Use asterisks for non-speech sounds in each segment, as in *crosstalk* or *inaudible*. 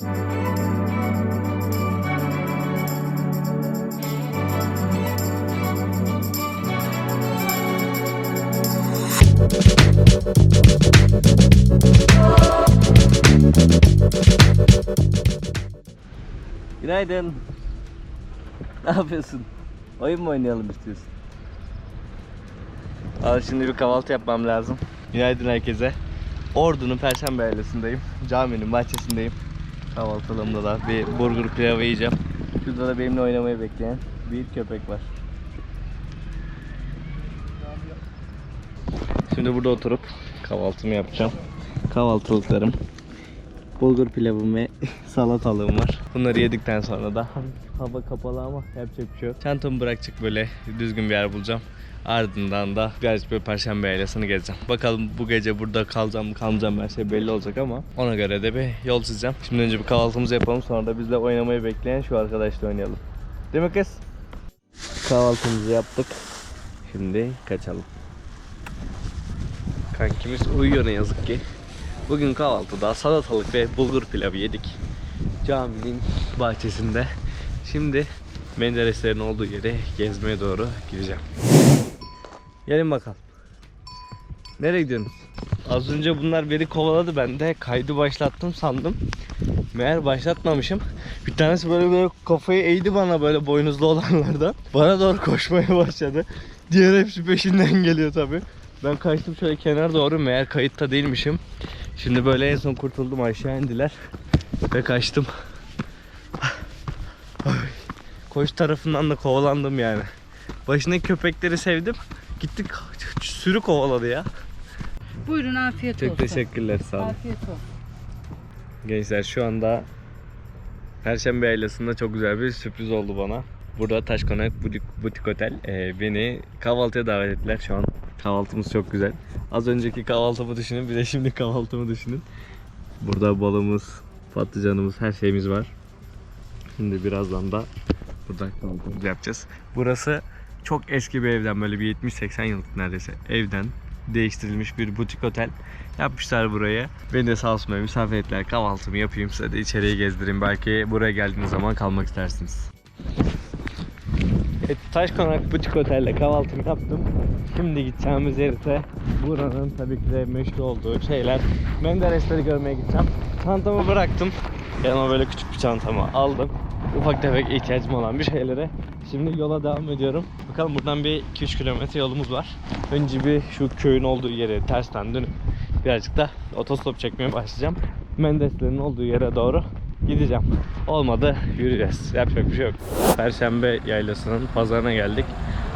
Günaydın. Ne yapıyorsun? Oyun mu oynayalım istiyorsun? Al şimdi bir kahvaltı yapmam lazım. Günaydın herkese. Ordu'nun Perşembe ailesindeyim. Caminin bahçesindeyim. Kahvaltılığımda da bir burger pilavı yiyeceğim. Şurada da benimle oynamayı bekleyen bir köpek var. Şimdi burada oturup kahvaltımı yapacağım. Kahvaltılıklarım. Bulgur pilavım ve *laughs* salatalığım var. Bunları yedikten sonra da *laughs* hava kapalı ama yapacak bir şey yok. Çantamı bırakacak böyle düzgün bir yer bulacağım. Ardından da birazcık böyle perşembe ailesini gezeceğim. Bakalım bu gece burada kalacağım mı kalmayacağım her şey belli olacak ama ona göre de bir yol çizeceğim. Şimdi önce bir kahvaltımızı yapalım sonra da bizle oynamayı bekleyen şu arkadaşla oynayalım. Değil mi kız? Kahvaltımızı yaptık. Şimdi kaçalım. Kankimiz uyuyor ne yazık ki. Bugün kahvaltıda salatalık ve bulgur pilavı yedik. Caminin bahçesinde. Şimdi Mendereslerin olduğu yere gezmeye doğru gideceğim. Gelin bakalım. Nereye gidiyorsunuz? Az önce bunlar beni kovaladı ben de kaydı başlattım sandım. Meğer başlatmamışım. Bir tanesi böyle böyle kafayı eğdi bana böyle boynuzlu olanlardan. Bana doğru koşmaya başladı. Diğer hepsi peşinden geliyor tabi. Ben kaçtım şöyle kenara doğru meğer kayıtta değilmişim. Şimdi böyle en son kurtuldum aşağı indiler. Ve kaçtım. Koş tarafından da kovalandım yani. Başındaki köpekleri sevdim. Gittik sürü kovaladı ya. Buyurun afiyet Çok olsun. teşekkürler sağ olun. Afiyet olsun. Gençler şu anda Perşembe ailesinde çok güzel bir sürpriz oldu bana. Burada Taşkonak Butik, Butik Otel e, beni kahvaltıya davet ettiler şu an. Kahvaltımız çok güzel. Az önceki kahvaltımı düşünün bir de şimdi kahvaltımı düşünün. Burada balımız, patlıcanımız, her şeyimiz var. Şimdi birazdan da burada kahvaltımızı yapacağız. Burası çok eski bir evden böyle bir 70-80 yıllık neredeyse evden değiştirilmiş bir butik otel. Yapmışlar burayı. Beni de sağ olsun misafir ettiler. Kahvaltımı yapayım size de içeriye gezdireyim. Belki buraya geldiğiniz zaman kalmak istersiniz. Evet, Taş Konak Butik Otel'de kahvaltımı yaptım. Şimdi gideceğimiz yerde buranın tabii ki de meşhur olduğu şeyler. Menderesleri görmeye gideceğim. Çantamı bıraktım. Yanıma böyle küçük bir çantamı aldım. Ufak tefek ihtiyacım olan bir şeylere. Şimdi yola devam ediyorum. Bakalım buradan bir 2-3 kilometre yolumuz var. Önce bir şu köyün olduğu yere tersten dönüp birazcık da otostop çekmeye başlayacağım. Mendeslerin olduğu yere doğru gideceğim. Olmadı yürüyeceğiz. Yapacak bir şey yok. Perşembe yaylasının pazarına geldik.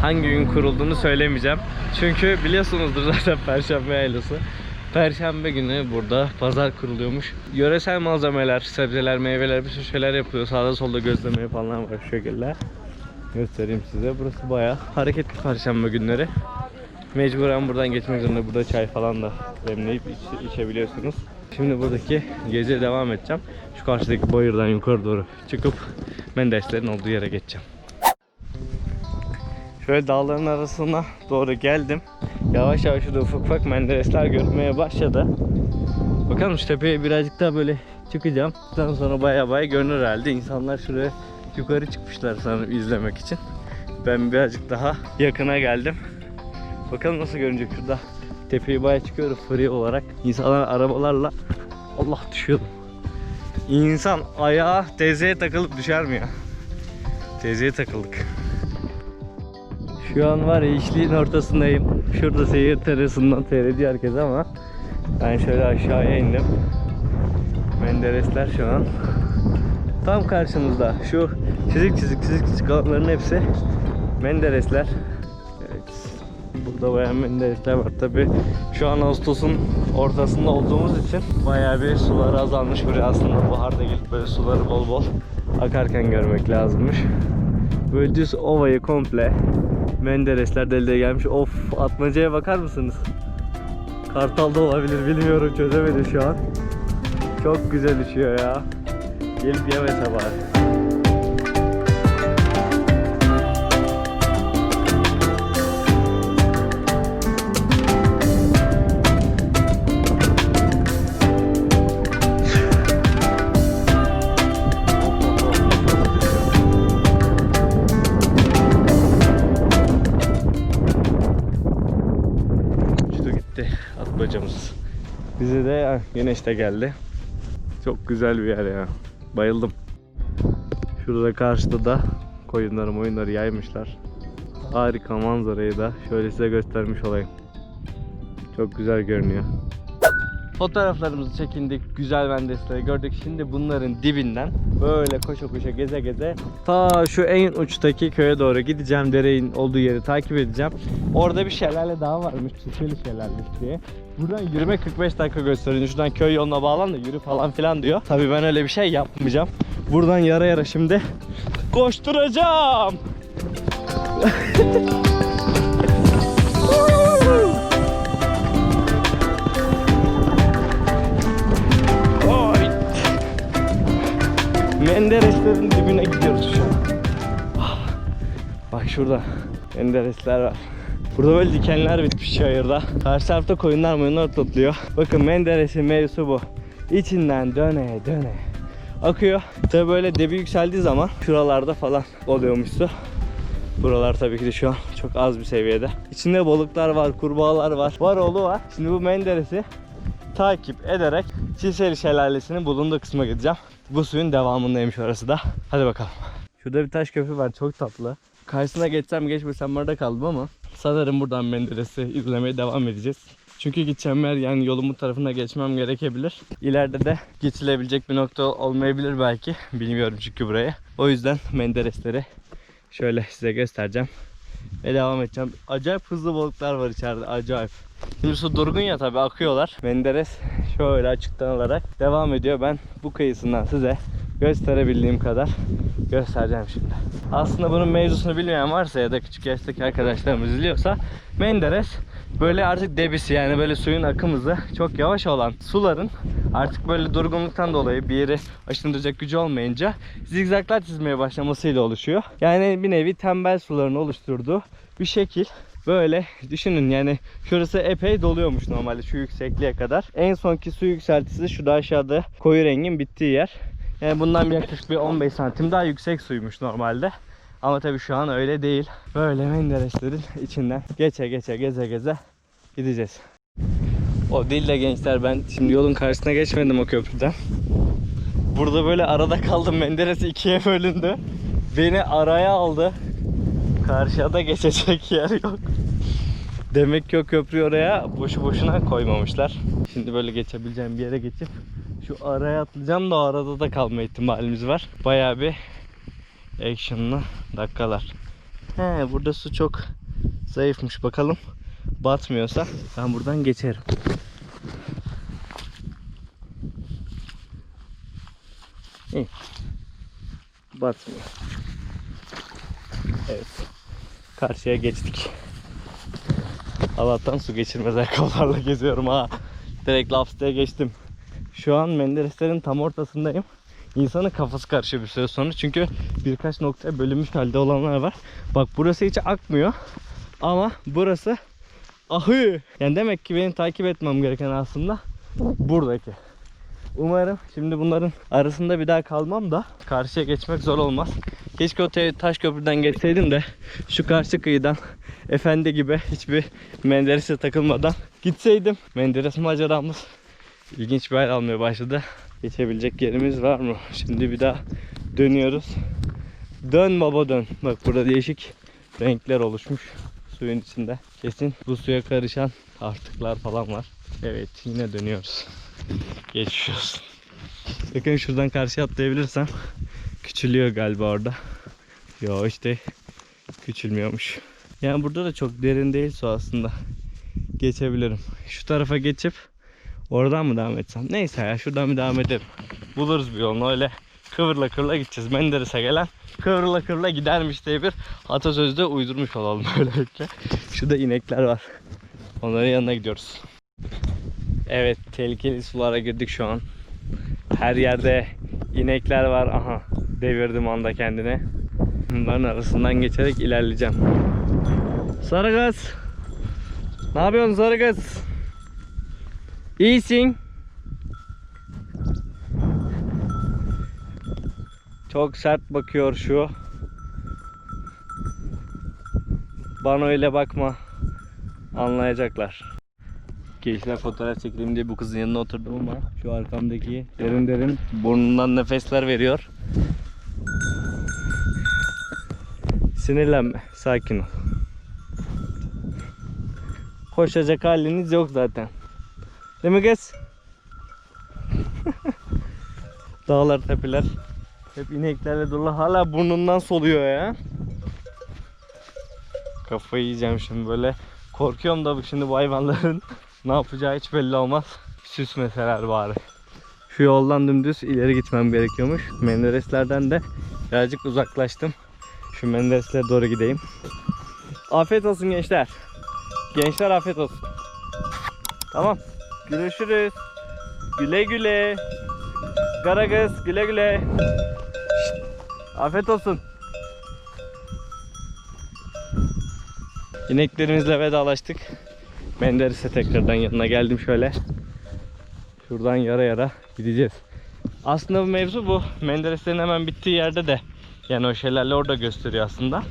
Hangi gün kurulduğunu söylemeyeceğim. Çünkü biliyorsunuzdur zaten Perşembe yaylası. Perşembe günü burada pazar kuruluyormuş. Yöresel malzemeler, sebzeler, meyveler bir sürü şeyler yapılıyor. Sağda solda gözleme falan var şu şekilde. Göstereyim size. Burası bayağı hareketli perşembe günleri. Mecburen buradan geçmek zorunda. Burada çay falan da demleyip iç- içebiliyorsunuz. Şimdi buradaki geziye devam edeceğim. Şu karşıdaki bayırdan yukarı doğru çıkıp Mendeslerin olduğu yere geçeceğim. Şöyle dağların arasına doğru geldim. Yavaş yavaş şurada ufak ufak menderesler görmeye başladı. Bakalım şu tepeye birazcık daha böyle çıkacağım. Daha sonra baya baya görünür herhalde. İnsanlar şuraya yukarı çıkmışlar sanırım izlemek için. Ben birazcık daha yakına geldim. Bakalım nasıl görünecek şurada. Tepeyi baya çıkıyorum free olarak. İnsanlar arabalarla Allah düşüyordum. İnsan ayağı tezeye takılıp düşer mi ya? Tezeye takıldık. Şu an var ya işliğin ortasındayım. Şurada seyir terasından seyrediyor herkes ama ben şöyle aşağıya indim. Menderesler şu an tam karşımızda. Şu çizik çizik çizik çizik alanların hepsi Menderesler. Evet. Burada bayağı Menderesler var tabi. Şu an Ağustos'un ortasında olduğumuz için bayağı bir suları azalmış. Buraya aslında baharda gelip böyle suları bol bol akarken görmek lazımmış. Böyle düz ovayı komple Menderesler deliğe gelmiş. Of atmacaya bakar mısınız? Kartal da olabilir bilmiyorum çözemedim şu an. Çok güzel uçuyor ya. Gelip yemese bari. De ah, güneş de geldi. Çok güzel bir yer ya. Bayıldım. Şurada karşıda da koyunları oyunları yaymışlar. Harika manzarayı da şöyle size göstermiş olayım. Çok güzel görünüyor. Fotoğraflarımızı çekindik, güzel vendesleri gördük. Şimdi bunların dibinden böyle koşa koşa geze geze ta şu en uçtaki köye doğru gideceğim. Derenin olduğu yeri takip edeceğim. Orada bir şelale daha varmış, Çiçeli Şelalesi diye. Buradan yürüme 45 dakika gösteriyor. Şuradan köy yoluna bağlan da yürü falan filan diyor. Tabii ben öyle bir şey yapmayacağım. Buradan yara yara şimdi koşturacağım. *laughs* Mendereslerin dibine gidiyoruz şu an. Ah, Bak şurada Menderesler var. Burada böyle dikenler bitmiş çayırda. Karşı tarafta koyunlar moyunlar topluyor. Bakın Menderes'in mevzusu bu. İçinden döne döne akıyor. Tabi böyle debi yükseldiği zaman şuralarda falan oluyormuş su. Buralar tabii ki de şu an çok az bir seviyede. İçinde balıklar var, kurbağalar var. Var oğlu var. Şimdi bu Menderes'i takip ederek Çilseli Şelalesi'nin bulunduğu kısma gideceğim. Bu suyun devamındaymış orası da. Hadi bakalım. Şurada bir taş köprü var çok tatlı. Karşısına geçsem geçmesem burada kaldım ama sanırım buradan Menderes'i izlemeye devam edeceğiz. Çünkü gideceğim yer yani yolumun tarafına geçmem gerekebilir. İleride de geçilebilecek bir nokta olmayabilir belki. Bilmiyorum çünkü burayı. O yüzden Menderesleri şöyle size göstereceğim. Ve devam edeceğim. Acayip hızlı balıklar var içeride. Acayip. Şimdi su durgun ya tabi akıyorlar. Menderes şöyle açıktan alarak devam ediyor. Ben bu kıyısından size gösterebildiğim kadar göstereceğim şimdi. Aslında bunun mevzusunu bilmeyen varsa ya da küçük yaştaki arkadaşlarımız izliyorsa Menderes böyle artık debisi yani böyle suyun akım hızı çok yavaş olan suların artık böyle durgunluktan dolayı bir yeri aşındıracak gücü olmayınca zigzaglar çizmeye başlamasıyla oluşuyor. Yani bir nevi tembel suların oluşturduğu bir şekil. Böyle düşünün yani şurası epey doluyormuş normalde şu yüksekliğe kadar. En sonki su yükseltisi şu da aşağıda koyu rengin bittiği yer. Yani bundan yaklaşık bir 15 santim daha yüksek suymuş normalde. Ama tabii şu an öyle değil. Böyle Mendereslerin içinden geçe geçe geze geze gideceğiz. O değil de gençler ben şimdi yolun karşısına geçmedim o köprüden. Burada böyle arada kaldım. Menderes ikiye bölündü. Beni araya aldı. Karşıya da geçecek yer yok. Demek ki o köprüyü oraya boşu boşuna koymamışlar. Şimdi böyle geçebileceğim bir yere geçip şu araya atlayacağım da arada da kalma ihtimalimiz var. Bayağı bir actionlı dakikalar. He burada su çok zayıfmış bakalım. Batmıyorsa ben buradan geçerim. İyi. Batmıyor. Evet. Karşıya geçtik. Allah'tan su geçirmez ayakkabılarla *laughs* geziyorum ha. Direkt laps diye geçtim. Şu an Mendereslerin tam ortasındayım. İnsanın kafası karışıyor bir süre sonra. Çünkü birkaç noktaya bölünmüş halde olanlar var. Bak burası hiç akmıyor. Ama burası ahı. Yani demek ki benim takip etmem gereken aslında buradaki. Umarım şimdi bunların arasında bir daha kalmam da karşıya geçmek zor olmaz. Keşke o taş köprüden geçseydim de şu karşı kıyıdan efendi gibi hiçbir Menderes'e takılmadan gitseydim. Menderes maceramız ilginç bir hal almaya başladı. Geçebilecek yerimiz var mı? Şimdi bir daha dönüyoruz. Dön baba dön. Bak burada değişik renkler oluşmuş suyun içinde. Kesin bu suya karışan artıklar falan var. Evet yine dönüyoruz. Geçiyoruz. Bakın şuradan karşıya atlayabilirsem küçülüyor galiba orada. Yo işte küçülmüyormuş. Yani burada da çok derin değil su aslında. Geçebilirim. Şu tarafa geçip oradan mı devam etsem? Neyse ya şuradan bir devam edelim. Buluruz bir yolunu öyle kıvırla kıvırla gideceğiz. Menderes'e gelen kıvırla kıvırla gidermiş diye bir atasözü de uydurmuş olalım *laughs* böylelikle. Şurada inekler var. Onların yanına gidiyoruz. Evet tehlikeli sulara girdik şu an. Her yerde inekler var. Aha devirdim anda kendini. Bunların arasından geçerek ilerleyeceğim. Sarı kız. Ne yapıyorsun sarı kız? İyisin. Çok sert bakıyor şu. Bana öyle bakma. Anlayacaklar. Gençler fotoğraf çekelim diye bu kızın yanına oturdum ama şu arkamdaki derin derin burnundan nefesler veriyor. Sinirlenme, sakin ol. Koşacak haliniz yok zaten. Değil mi kız? *laughs* Dağlar, tepeler. Hep ineklerle dolu. Hala burnundan soluyor ya. Kafayı yiyeceğim şimdi böyle. Korkuyorum da şimdi bu hayvanların *laughs* ne yapacağı hiç belli olmaz. Süsmeseler bari. Şu yoldan dümdüz ileri gitmem gerekiyormuş. Mendereslerden de birazcık uzaklaştım. Şu Mendereslere doğru gideyim. Afiyet olsun gençler. Gençler afiyet olsun. Tamam. Görüşürüz. Güle güle. Karagöz güle güle. Şşt. Afiyet olsun. İneklerimizle vedalaştık. Menderes'e tekrardan yanına geldim şöyle. Şuradan yara yara gideceğiz. Aslında bu mevzu bu. Mendereslerin hemen bittiği yerde de yani o şelale orada gösteriyor aslında.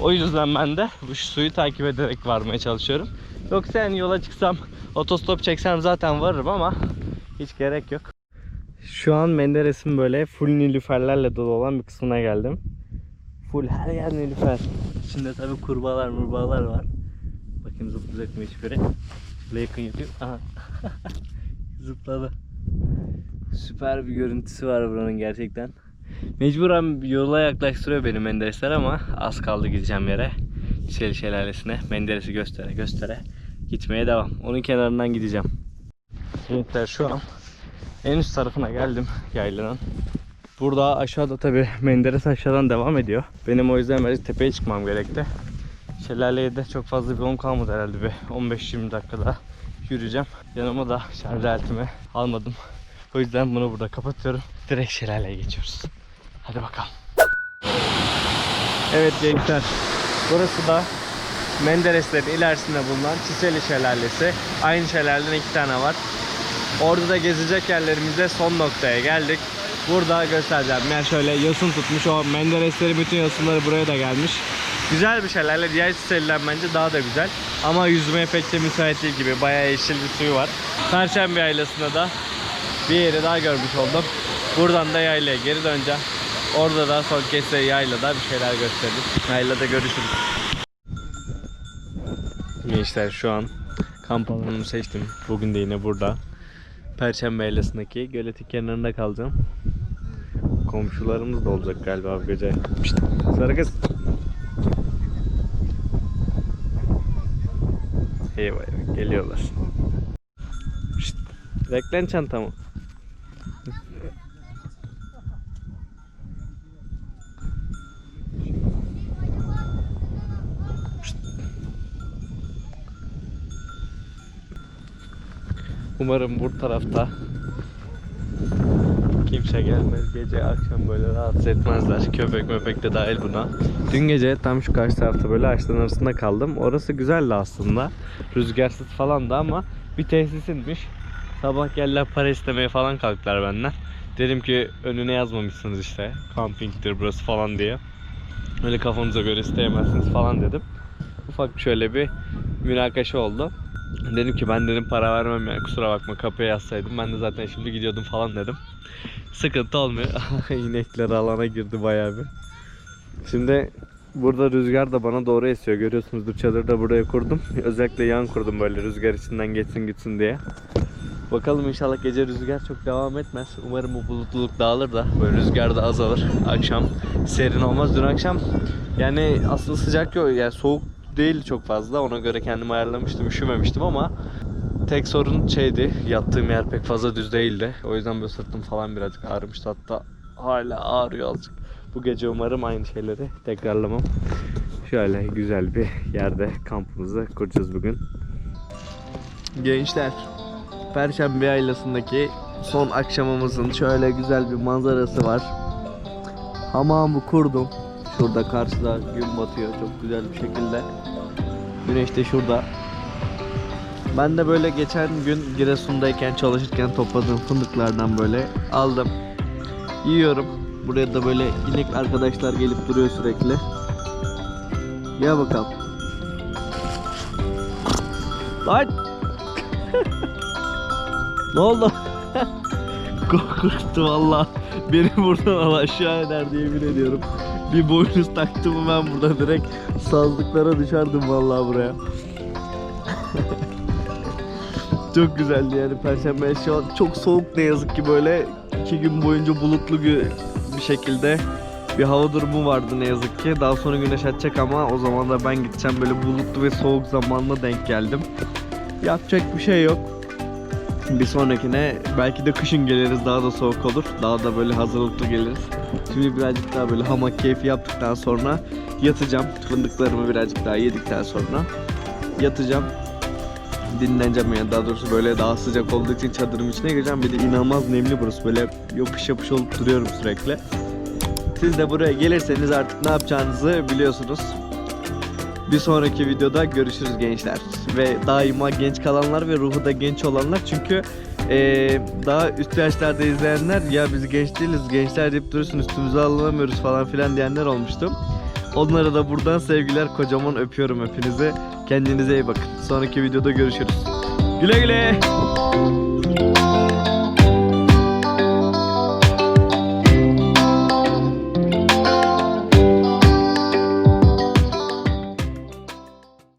O yüzden ben de bu suyu takip ederek varmaya çalışıyorum. Yoksa yani yola çıksam otostop çeksem zaten varırım ama hiç gerek yok. Şu an Menderes'in böyle full nilüferlerle dolu olan bir kısmına geldim. Full her yer nilüfer. İçinde tabi kurbağalar murbağalar var. Bakayım zıplayacak mı hiçbiri. Şöyle yakın yapayım. Aha. *laughs* Zıpladı. Süper bir görüntüsü var buranın gerçekten. Mecburen yola yaklaştırıyor beni Menderesler ama az kaldı gideceğim yere. Çiçeli Şelalesi'ne Menderes'i göstere göstere gitmeye devam. Onun kenarından gideceğim. Gençler şu an en üst tarafına geldim yaylanın. Burada aşağıda tabi Menderes aşağıdan devam ediyor. Benim o yüzden böyle tepeye çıkmam gerekti. Şelaleye de çok fazla bir yolum kalmadı herhalde bir 15-20 dakikada yürüyeceğim. Yanıma da şarj aletimi almadım. O yüzden bunu burada kapatıyorum. Direkt şelaleye geçiyoruz. Hadi bakalım. Evet gençler. Burası da Mendereslerin ilerisinde bulunan Çiçeli Şelalesi. Aynı şelaleden iki tane var. Orada da gezecek yerlerimizde son noktaya geldik. Burada göstereceğim. Yani şöyle yosun tutmuş. O Mendereslerin bütün yosunları buraya da gelmiş. Güzel bir şelale. Diğer Çiçeli'den bence daha da güzel. Ama yüzmeye pek de müsait değil gibi. Bayağı yeşil bir suyu var. Perşembe yaylasında da bir yeri daha görmüş oldum. Buradan da yaylaya geri döneceğim. Orada da son kez size yaylada bir şeyler gösterdim. Yaylada görüşürüz. Gençler şu an kamp alanımı seçtim. Bugün de yine burada. Perşembe yaylasındaki göletin kenarında kalacağım. Komşularımız da olacak galiba bu gece. Pişt, sarı kız. Eyvah geliyorlar. Pişt, beklen çantamı. Umarım bu tarafta kimse gelmez. Gece akşam böyle rahatsız etmezler. Köpek möpek de dahil buna. Dün gece tam şu karşı tarafta böyle ağaçların arasında kaldım. Orası güzeldi aslında. Rüzgarsız falan da ama bir tesisinmiş. Sabah geldiler para istemeye falan kalktılar benden. Dedim ki önüne yazmamışsınız işte. Camping'tir burası falan diye. Öyle kafanıza göre isteyemezsiniz falan dedim. Ufak şöyle bir münakaşa oldu. Dedim ki ben dedim para vermem yani kusura bakma kapıya yazsaydım. Ben de zaten şimdi gidiyordum falan dedim. Sıkıntı olmuyor. *laughs* İnekler alana girdi bayağı bir. Şimdi burada rüzgar da bana doğru esiyor. Görüyorsunuzdur çadırı da buraya kurdum. Özellikle yan kurdum böyle rüzgar içinden geçsin gitsin diye. Bakalım inşallah gece rüzgar çok devam etmez. Umarım bu bulutluluk dağılır da böyle rüzgar da azalır. Akşam serin olmaz. Dün akşam yani aslında sıcak yok yani soğuk değil çok fazla. Ona göre kendimi ayarlamıştım, üşümemiştim ama tek sorun şeydi. Yattığım yer pek fazla düz değildi. O yüzden böyle sırtım falan birazcık ağrımıştı. Hatta hala ağrıyor azıcık. Bu gece umarım aynı şeyleri tekrarlamam. Şöyle güzel bir yerde kampımızı kuracağız bugün. Gençler, Perşembe yaylasındaki son akşamımızın şöyle güzel bir manzarası var. Hamamı kurdum. Şurada karşıda gün batıyor çok güzel bir şekilde. Güneş de şurada. Ben de böyle geçen gün Giresun'dayken çalışırken topladığım fındıklardan böyle aldım. Yiyorum. Buraya da böyle inek arkadaşlar gelip duruyor sürekli. Ya bakalım. Lan! *laughs* Ne oldu? *laughs* Korkuttu valla. Beni buradan al aşağı eder diye emin ediyorum. Bir boynuz taktım ben burada direkt sazlıklara düşerdim valla buraya. *laughs* çok güzeldi yani Perşembe şu an çok soğuk ne yazık ki böyle iki gün boyunca bulutlu bir şekilde bir hava durumu vardı ne yazık ki. Daha sonra güneş açacak ama o zaman da ben gideceğim böyle bulutlu ve soğuk zamanla denk geldim. Yapacak bir şey yok. Bir sonrakine belki de kışın geliriz daha da soğuk olur. Daha da böyle hazırlıklı geliriz. Şimdi birazcık daha böyle hamak keyfi yaptıktan sonra yatacağım. Fındıklarımı birazcık daha yedikten sonra yatacağım. Dinleneceğim yani daha doğrusu böyle daha sıcak olduğu için çadırın içine gireceğim. Bir de inanılmaz nemli burası böyle yapış yapış olup duruyorum sürekli. Siz de buraya gelirseniz artık ne yapacağınızı biliyorsunuz. Bir sonraki videoda görüşürüz gençler. Ve daima genç kalanlar ve ruhu da genç olanlar. Çünkü eee, daha üst yaşlarda izleyenler ya biz genç değiliz, gençler deyip durursun üstümüze alınamıyoruz falan filan diyenler olmuştu. Onlara da buradan sevgiler kocaman öpüyorum hepinizi. Kendinize iyi bakın. Sonraki videoda görüşürüz. Güle güle.